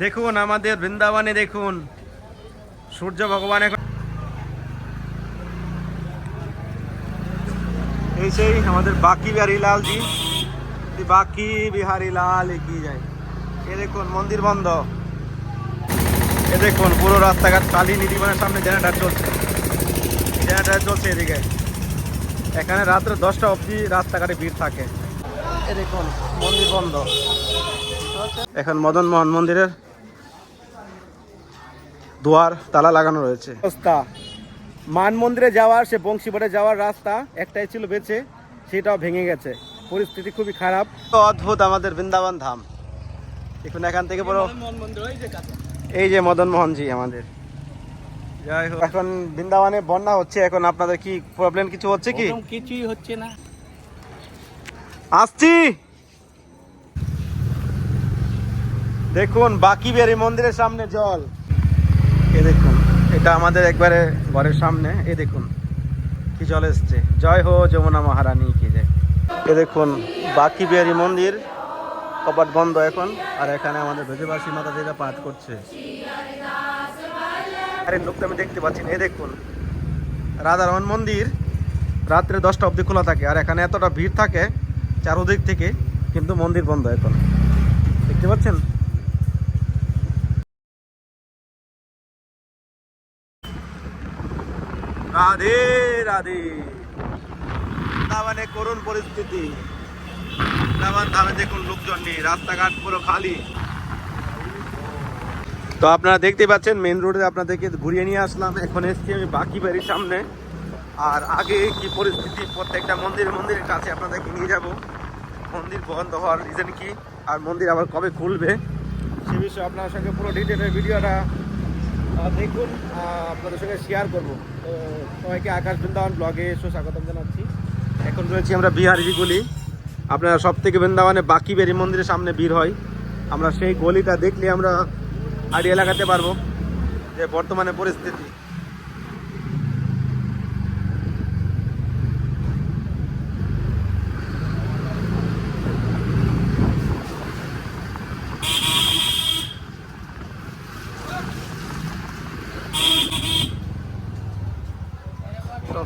দেখুন আমাদের বৃন্দাবনে দেখুন। সূর্য ভগবান এখন এই সেই আমাদের বাকি বিহারী লাল জি বাকি বিহারী লাল কি যায়। এ দেখুন, মন্দির বন্ধ। এ দেখুন, পুরো রাস্তাঘাট কালী নিধিমানের সামনে জেনারেটার চলছে। জেনারেটার চলছে এদিকে। এখানে রাত্রে দশটা অবধি রাস্তাঘাটে ভিড় থাকে। এ দেখুন, মন্দির বন্ধ। এখন মদন মোহন মন্দিরের দুয়ার তালা লাগানো রয়েছে। রাস্তা। মান মন্দিরে যাওয়ার সে বংশীবাড়ে যাওয়ার রাস্তা একটাই ছিল বেঁচে সেটাও ভেঙে গেছে। পরিস্থিতি খুবই খারাপ। অদ্ভুত আমাদের বৃন্দাবন ধাম। এখন এখান থেকে বড় এই যে মদন মোহনজি আমাদের। যাই হোক। এখন বৃন্দাবনে বন্যা হচ্ছে এখন আপনাদের কি প্রবলেম কিছু হচ্ছে কি? কিছুই হচ্ছে না। আসছি! দেখুন, বাকি বেরি মন্দিরের সামনে জল। এ দেখুন, এটা আমাদের একবারে ঘরের সামনে। এ দেখুন, কি জল এসছে। জয় হো যমুনা মহারানী, কি জয় এ দেখুন, বাকি বিহারী মন্দির। কপাট বন্ধ এখন, আর এখানে আমাদের ভেজবাসী মাতা যেটা পাঠ করছে। আরে লোকটা আমি দেখতে পাচ্ছি এ দেখুন, রাধারমন মন্দির রাত্রে দশটা অবধি খোলা থাকে, আর এখানে এতটা ভিড় থাকে চারোদিক থেকে, কিন্তু মন্দির বন্ধ এখন। দেখতে পাচ্ছেন? রাধে রাধে। মানে করুণ পরিস্থিতি। বৃন্দাবন ধামে দেখুন লোকজন নেই, রাস্তাঘাট পুরো খালি। তো আপনারা দেখতে পাচ্ছেন মেন রোডে আপনাদেরকে ঘুরিয়ে নিয়ে আসলাম। এখন এসছি আমি বাকি বাড়ির সামনে। আর আগে কি পরিস্থিতি, প্রত্যেকটা মন্দির, মন্দিরের কাছে আপনাদেরকে নিয়ে যাব। মন্দির বন্ধ হওয়ার রিজন কি, আর মন্দির আবার কবে খুলবে, সে বিষয়ে আপনার সঙ্গে পুরো ডিটেলের ভিডিওটা দেখুন আপনাদের সঙ্গে শেয়ার করব। সবাইকে আকাশ বৃন্দাবন ব্লগে এসে স্বাগতম জানাচ্ছি। এখন রয়েছি আমরা বিহারি গলি আপনারা সব থেকে বৃন্দাবনে বাকি বেরি মন্দিরের সামনে ভিড় হয়। আমরা সেই গলিটা দেখলে আমরা আইডিয়া লাগাতে পারব যে বর্তমানে পরিস্থিতি।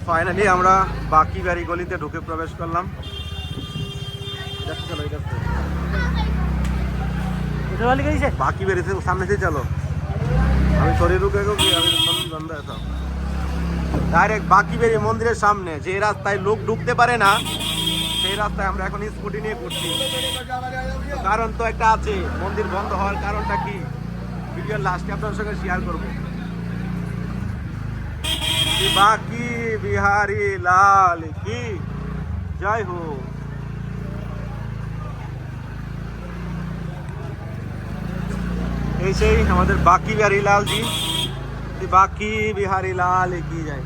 ফাইনালি আমরা বাকি বাড়ি গলিতে ঢুকে প্রবেশ করলাম। বাকি বেরিয়েছে সামনে দিয়ে চলো। আমি শরীর রুকে ডাইরেক্ট বাকি বেরিয়ে মন্দিরের সামনে যে রাস্তায় লোক ঢুকতে পারে না সেই রাস্তায় আমরা এখন স্কুটি নিয়ে ঘুরছি। কারণ তো একটা আছে মন্দির বন্ধ হওয়ার কারণটা কি? ভিডিও লাস্টে আপনার সঙ্গে শেয়ার করব। বাকি বিহারি লাল কি জয় হোক এই সেই আমাদের বাকি বিহারী লাল জি বাকি বিহারী লাল কি যায়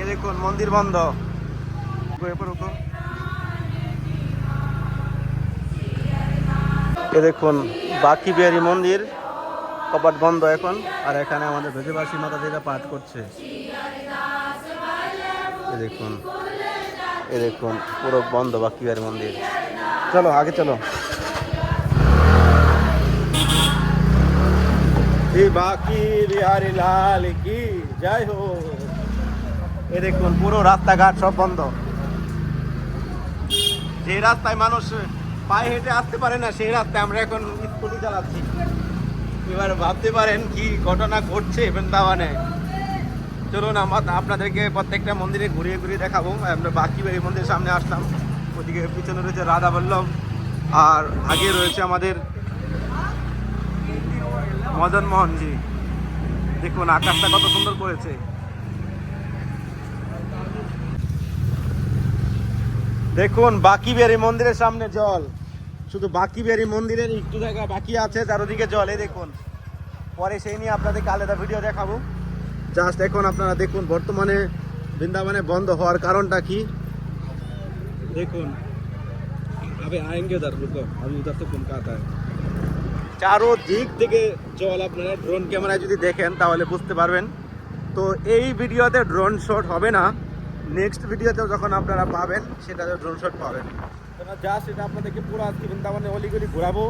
এ দেখুন মন্দির বন্ধ। এ দেখুন বাকি বিহারী মন্দির কপাট বন্ধ এখন। আর এখানে আমাদের ভেজবাসী মাতা যেটা পাঠ করছে। এ দেখুন এ দেখুন, পুরো বন্ধ বাকি বিহারী মন্দির। চলো, আগে চলো। বাকি বিহারি লাল কি জয় হো এ দেখুন, পুরো রাস্তাঘাট সব বন্ধ। যে রাস্তায় মানুষ পায়ে হেঁটে আসতে পারে না, সেই রাস্তায় আমরা এখন স্কুটি চালাচ্ছি। এবার ভাবতে পারেন কি ঘটনা ঘটছে বৃন্দাবনে। চলুন আমার আপনাদেরকে প্রত্যেকটা মন্দিরে ঘুরিয়ে ঘুরিয়ে দেখাবো। আমরা বাকি বাড়ি মন্দিরের সামনে আসলাম। ওদিকে পিছনে রয়েছে রাধা বল্লভ। আর আগে রয়েছে আমাদের মদন মোহনজি। দেখুন, আকাশটা কত সুন্দর করেছে। দেখুন বাকি বিহারি মন্দিরের সামনে জল। শুধু বাকি বিহারি মন্দিরের একটু জায়গা বাকি আছে, চারোদিকে জল। এই দেখুন, পরে সেই নিয়ে আপনাদেরকে আলাদা ভিডিও দেখাবো। জাস্ট এখন আপনারা দেখুন বর্তমানে বৃন্দাবনে বন্ধ হওয়ার কারণটা কি দেখুন अबे आएंगे उधर रुको अभी उधर से कौन का आता है চারো দিক থেকে জল আপনারা ড্রোন ক্যামেরায় যদি দেখেন তাহলে বুঝতে পারবেন তো এই ভিডিওতে ড্রোন শট হবে না নেক্সট ভিডিওতে যখন আপনারা পাবেন সেটাতে ড্রোন শট পাবেন জাস্ট এটা আপনাদেরকে পুরো আজকে বৃন্দাবনে অলিগলি ঘোরাবো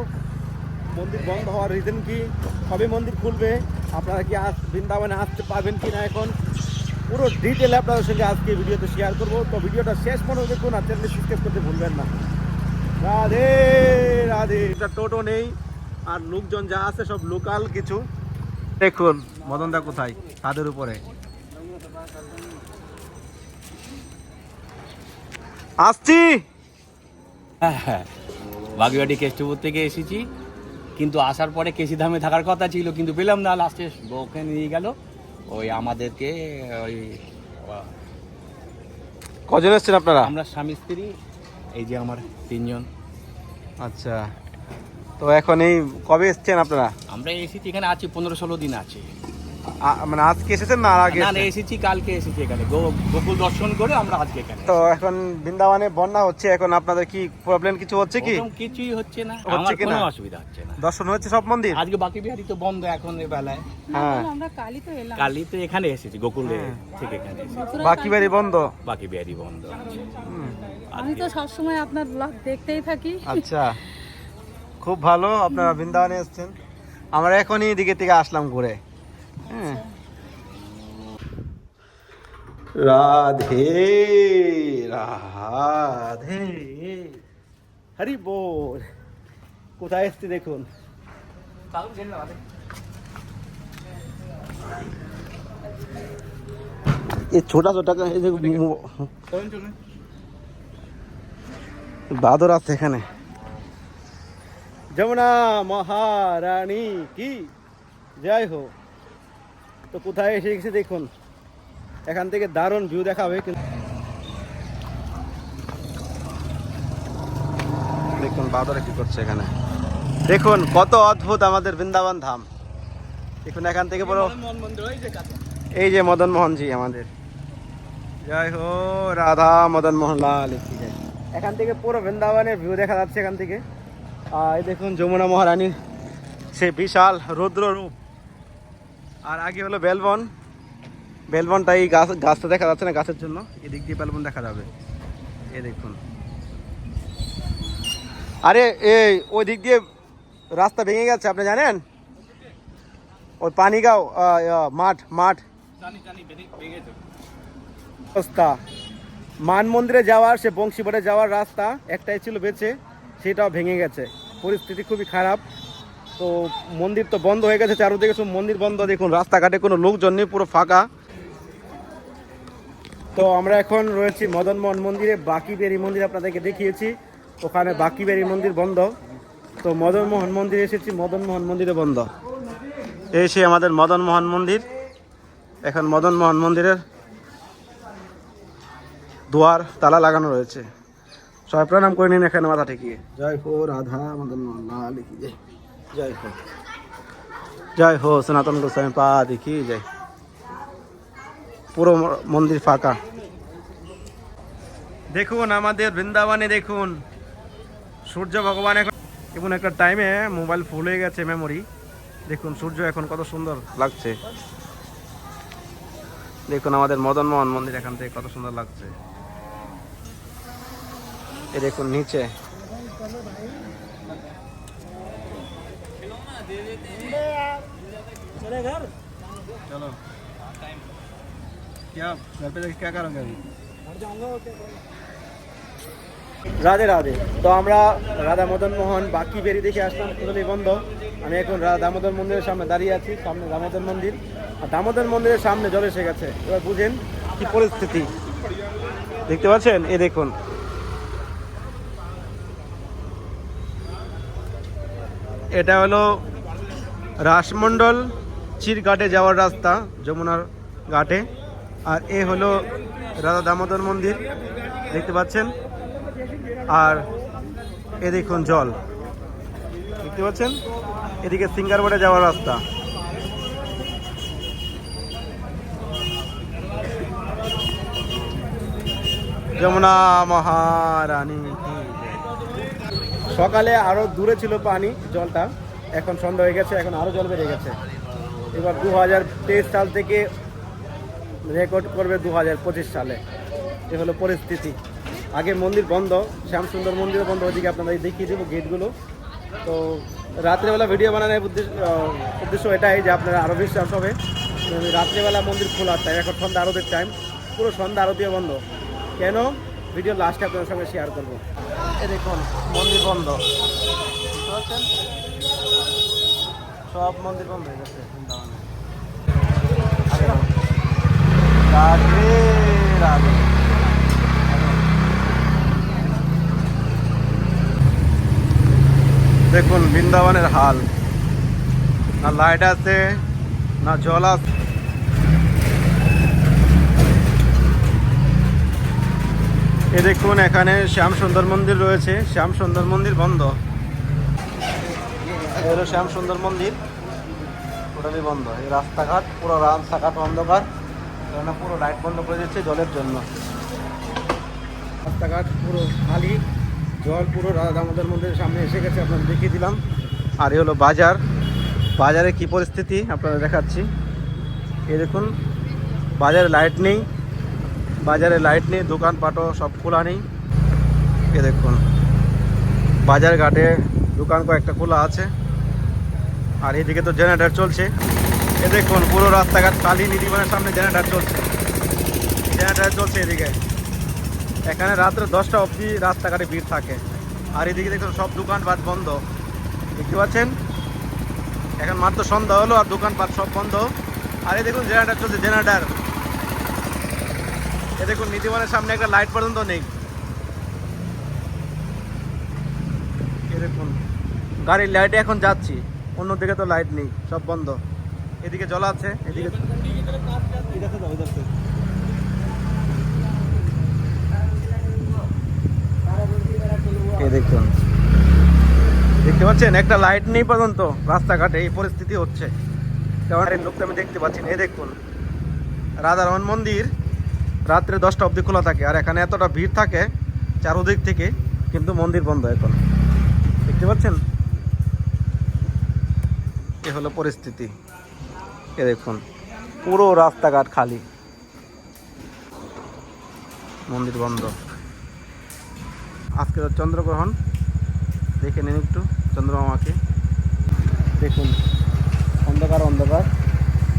মন্দির বন্ধ হওয়ার রিজন কি? কবে মন্দির খুলবে। আপনারা কি আস বৃন্দাবনে আসতে পারবেন কি না এখন? পুরো ডিটেলে আপনাদের সঙ্গে আজকে ভিডিওতে শেয়ার করব। তো ভিডিওটা শেষ পর্যন্ত দেখুন আর চ্যানেল সাবস্ক্রাইব করতে ভুলবেন না। রাধে রাধে। এটা টোটো নেই। আর লোকজন যা আছে সব লোকাল কিছু। দেখুন মদনদা কোথায়? তাদের উপরে। আসছি! হ্যাঁ বাগুইয়াটি কেষ্টপুর থেকে এসেছি। কিন্তু আসার পরে কেসি ধামে থাকার কথা ছিল কিন্তু পেলাম না লাস্টে বউকে নিয়ে গেল। ওই আমাদেরকে ওই কজন এসছেন আপনারা? আমরা স্বামী স্ত্রী এই যে আমার তিনজন। আচ্ছা তো এখন এই কবে এসছেন আপনারা? আমরা এসেছি এখানে আছি পনেরো ষোলো দিন আছি। মানে আজকে এসেছেন না আগে না না এসেছি কালকে এসেছি এখানে। গোকুল দর্শন করে আমরা আজকে এখানে তো এখন বৃন্দাবনে বন্যা হচ্ছে এখন আপনাদের কি প্রবলেম কিছু হচ্ছে কি? কিছুই হচ্ছে না হচ্ছে কি না? অসুবিধা হচ্ছে না। দর্শন হচ্ছে সব মন্দির? আজকে বাকি বিহারি তো বন্ধ এখন এ বেলায়। হ্যাঁ। আমরা কালই তো এলাম। কালি তো এখানে এসেছি গোকুলে হ্যাঁ। থেকে এখানে বাকি বাড়ি বন্ধ? বাকি বিহারি বন্ধ। আমি তো সবসময় আপনার ব্লগ দেখতেই থাকি। আচ্ছা। খুব ভালো আপনারা বৃন্দাবনে এসছেন। আমরা এখনই এদিকে থেকে আসলাম ঘুরে। হ্যাঁ। রাধে রাধে হরি বল কোথায় এসছি দেখুন ये छोटा छोटा का- এই যে মু- বাদর আছে এখানে যমুনা মহারানী কি জয় হো তো কোথায় এসে গেছে দেখুন। এখান থেকে দারুণ ভিউ দেখা দেখাবে কিন্তু দেখুন বাদরে কি করছে এখানে। দেখুন কত অদ্ভুত আমাদের বৃন্দাবন ধাম। দেখুন এখান থেকে বড় এই যে মদন মোহনজি আমাদের। জয় হো রাধা মদন মোহন লাল এখান থেকে পুরো বৃন্দাবনের ভিউ দেখা যাচ্ছে এখান থেকে। আর এই দেখুন যমুনা মহারানীর সে বিশাল রুদ্র রূপ আর আগে হলো বেলবন। বেলবনটা এই গাছ গাছটা দেখা যাচ্ছে না গাছের জন্য। এদিক দিয়ে বেলবন দেখা যাবে। এ দেখুন। আরে এই ওই দিক দিয়ে রাস্তা ভেঙে গেছে আপনি জানেন? ওই পানিগাঁও মাঠ মাঠ। রাস্তা মান মন্দিরে যাওয়ার সে বংশীবাড়ে যাওয়ার রাস্তা একটাই ছিল বেঁচে সেটাও ভেঙে গেছে। পরিস্থিতি খুবই খারাপ। তো মন্দির তো বন্ধ হয়ে গেছে, চারদিকে সব মন্দির বন্ধ। দেখুন, রাস্তাঘাটে কোনো লোকজন নেই, পুরো ফাঁকা। তো আমরা এখন রয়েছি মদনমোহন মন্দিরে বাকি বেরি মন্দির আপনাদেরকে দেখিয়েছি। ওখানে বাকি বেরি মন্দির বন্ধ। তো মদনমোহন মন্দিরে এসেছি মদনমোহন মন্দিরে বন্ধ। এই সে আমাদের মদনমোহন মন্দির। এখন মদনমোহন মন্দিরের দুয়ার, তালা লাগানো রয়েছে। সবাই প্রণাম করে নিন এখানে মাথা ঠেকিয়ে। জয় হো রাধা মদন মোহন লাল জয় হো জয় হো সনাতন গোস্বামী, পা দেখি, জয়। পুরো মন্দির ফাঁকা। দেখুন, আমাদের বৃন্দাবনে দেখুন। সূর্য ভগবান এখন এবং একটা টাইমে মোবাইল ফুল হয়ে গেছে মেমোরি দেখুন, সূর্য এখন কত সুন্দর লাগছে। দেখুন, আমাদের মদন মোহন মন্দির এখান থেকে কত সুন্দর লাগছে। এ দেখুন, নিচে। चलो क्या घर पे जाके क्या करोगे अभी রাধে রাধে তো আমরা রাধা মদন মোহন বাকি বেরি দেখে আসলাম টোটালি বন্ধ আমি এখন রাধা দামোদর মন্দিরের সামনে দাঁড়িয়ে আছি সামনে দামোদর মন্দির আর দামোদর মন্দিরের সামনে জল এসে গেছে এবার বুঝেন কি পরিস্থিতি দেখতে পাচ্ছেন এ দেখুন এটা হলো রাসমণ্ডল চির ঘাটে যাওয়ার রাস্তা যমুনার ঘাটে। আর এ হলো রাধা দামোদর মন্দির, দেখতে পাচ্ছেন? আর এ দেখুন জল। দেখতে পাচ্ছেন? এদিকে সিঙ্গারবাড়ে যাওয়ার রাস্তা। যমুনা মহারানী। সকালে আরও দূরে ছিল পানি, জলটা। এখন সন্ধ্যা হয়ে গেছে, এখন আরও জল বেড়ে গেছে। এবার দু হাজার তেইশ সাল থেকে রেকর্ড করবে দু হাজার পঁচিশ সালে। এ হলো পরিস্থিতি। আগে মন্দির বন্ধ, শ্যামসুন্দর মন্দির বন্ধ ওইদিকে আপনাদের দেখিয়ে দেবো গেটগুলো। তো রাত্রেবেলা ভিডিও বানানোর উদ্দেশ্য উদ্দেশ্য এটাই যে আপনারা আরও বিশ্বাস হবে। রাত্রেবেলা মন্দির খোলার টাইম এখন সন্ধ্যা আরতির টাইম পুরো সন্ধ্যা আরতিও বন্ধ। কেন? ভিডিও লাস্টে আপনাদের সঙ্গে শেয়ার করব। এ দেখুন, মন্দির বন্ধ? সব মন্দির বন্ধ হয়ে গেছে দেখুন, বৃন্দাবনের হাল। না লাইট আছে, না জল আছে। এ দেখুন, এখানে শ্যাম সুন্দর মন্দির রয়েছে। শ্যাম সুন্দর মন্দির বন্ধ। এ হলো শ্যাম সুন্দর মন্দির। টোটালি বন্ধ। এই রাস্তাঘাট, পুরো রাস্তাঘাট অন্ধকার। কেননা পুরো লাইট বন্ধ করে দিচ্ছে জলের জন্য। রাস্তাঘাট পুরো খালি, জল পুরো দামোদর মন্দিরের সামনে এসে গেছে, আপনাদের দেখিয়ে দিলাম। আর এ হলো বাজার। বাজারে কি পরিস্থিতি আপনারা দেখাচ্ছি। এই দেখুন, বাজারে লাইট নেই। বাজারে লাইট নেই, দোকানপাটও সব খোলা নেই। এ দেখুন, বাজার ঘাটে দোকান কয়েকটা খোলা আছে। আর এদিকে তো জেনারেটার চলছে। এ দেখুন, পুরো রাস্তাঘাট কালী নিধিবনের সামনে জেনারেটার চলছে। জেনারেটার চলছে এদিকে। এখানে রাত্রে দশটা অবধি রাস্তাঘাটে ভিড় থাকে। আর এদিকে দেখুন, সব দোকানপাট বন্ধ। দেখতে পাচ্ছেন? এখন মাত্র সন্ধ্যা হলো আর দোকানপাট সব বন্ধ। আর এই দেখুন, জেনারেটর চলছে, জেনারেটার। এ দেখুন নীতিবনের সামনে একটা লাইট পর্যন্ত নেই। এ দেখুন, গাড়ির লাইটে এখন যাচ্ছি। অন্যদিকে তো লাইট নেই, সব বন্ধ। এদিকে জল আছে, এদিকে দেখুন। দেখতে পাচ্ছেন? একটা লাইট নেই পর্যন্ত, রাস্তাঘাটে এই পরিস্থিতি হচ্ছে। কারণ লোকটা আমি দেখতে পাচ্ছি এই দেখুন। রাধারমন মন্দির রাত্রে দশটা অবধি খোলা থাকে, আর এখানে এতটা ভিড় থাকে চারোদিক থেকে, কিন্তু মন্দির বন্ধ এখন। দেখতে পাচ্ছেন? এ হলো পরিস্থিতি। এ দেখুন, পুরো রাস্তাঘাট খালি। মন্দির বন্ধ। আজকে চন্দ্রগ্রহণ। দেখে নিন একটু, চন্দ্রমামাকে। দেখুন, অন্ধকার অন্ধকার।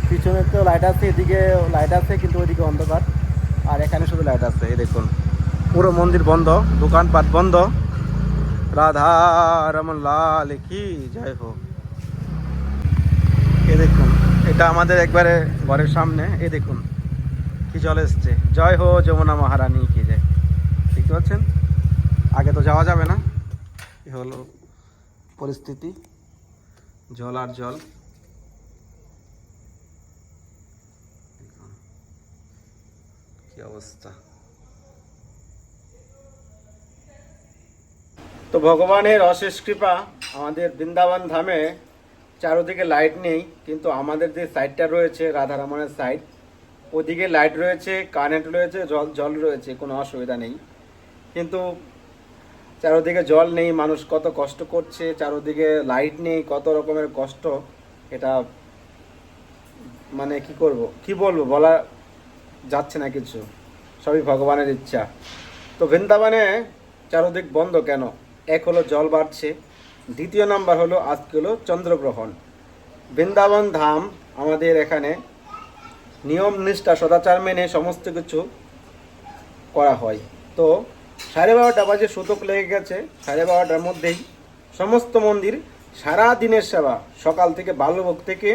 পিছনে তো লাইট আছে, এদিকে লাইট আছে, কিন্তু ওইদিকে অন্ধকার। আর এখানে শুধু লাইট আছে, এই দেখুন। পুরো মন্দির বন্ধ, দোকানপাট বন্ধ। রাধা রমন লাল কি? যাই হোক। এ দেখুন, এটা আমাদের একবারে ঘরের সামনে দেখুন কি জল এসছে। জয় হো যমুনা মহারানী কি জয়। দেখতে পাচ্ছেন? আগে তো যাওয়া যাবে না। এ হলো পরিস্থিতি। জল আর জল। কি অবস্থা? তো ভগবানের অশেষ কৃপা আমাদের বৃন্দাবন ধামে চারোদিকে লাইট নেই, কিন্তু আমাদের যে সাইডটা রয়েছে, রাধারমণের সাইড ওদিকে লাইট রয়েছে কারেন্ট রয়েছে, জল জল রয়েছে, কোনো অসুবিধা নেই। কিন্তু চারোদিকে জল নেই, মানুষ কত কষ্ট করছে, চারোদিকে লাইট নেই, কত রকমের কষ্ট, এটা মানে কি করব, কি বলব, বলা যাচ্ছে না কিছু, সবই ভগবানের ইচ্ছা। তো বৃন্দাবনে চারোদিক বন্ধ কেন? এক হলো জল বাড়ছে দ্বিতীয় নাম্বার হলো, আজকে হলো চন্দ্রগ্রহণ। বৃন্দাবন ধাম আমাদের এখানে নিয়ম নিষ্ঠা, সদাচার মেনে সমস্ত কিছু করা হয়। তো সাড়ে বারোটা বাজে সুতক লেগে গেছে, সাড়ে বারোটার মধ্যেই সমস্ত মন্দির সারা দিনের সেবা, সকাল থেকে বাল্যভোগ থেকে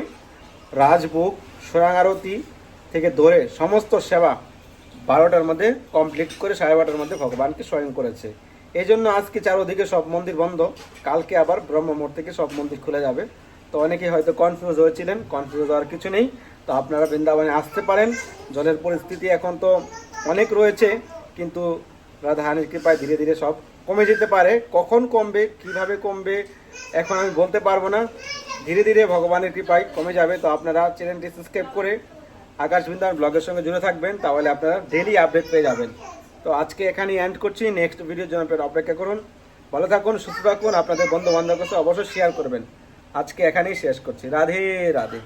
রাজভোগ সোরাং আরতি থেকে ধরে সমস্ত সেবা বারোটার মধ্যে কমপ্লিট করে সাড়ে বারোটার মধ্যে ভগবানকে স্বয়ং করেছে। এই জন্য আজকে চারোদিকে সব মন্দির বন্ধ। কালকে আবার ব্রহ্মমোড় থেকে সব মন্দির খুলে যাবে। তো অনেকেই হয়তো কনফিউজ হয়েছিলেন কনফিউজ হওয়ার কিছু নেই। তো আপনারা বৃন্দাবনে আসতে পারেন। জলের পরিস্থিতি এখন তো অনেক রয়েছে, কিন্তু রাধাহানির কৃপায় ধীরে ধীরে সব কমে যেতে পারে। কখন কমবে, কীভাবে কমবে, এখন আমি বলতে পারব না। ধীরে ধীরে ভগবানের কৃপায় কমে যাবে। তো আপনারা চ্যানেলটি সাবস্ক্রাইব করে আকাশ বৃন্দাবন ব্লগের সঙ্গে জুড়ে থাকবেন, তাহলে আপনারা ডেলি আপডেট পেয়ে যাবেন। তো আজকে এখানেই এন্ড করছি। নেক্সট ভিডিও জন্য আপনারা অপেক্ষা করুন। ভালো থাকুন, সুস্থ থাকুন, আপনাদের বন্ধু বান্ধবের কাছে অবশ্যই শেয়ার করবেন। আজকে এখানেই শেষ করছি। রাধে রাধে।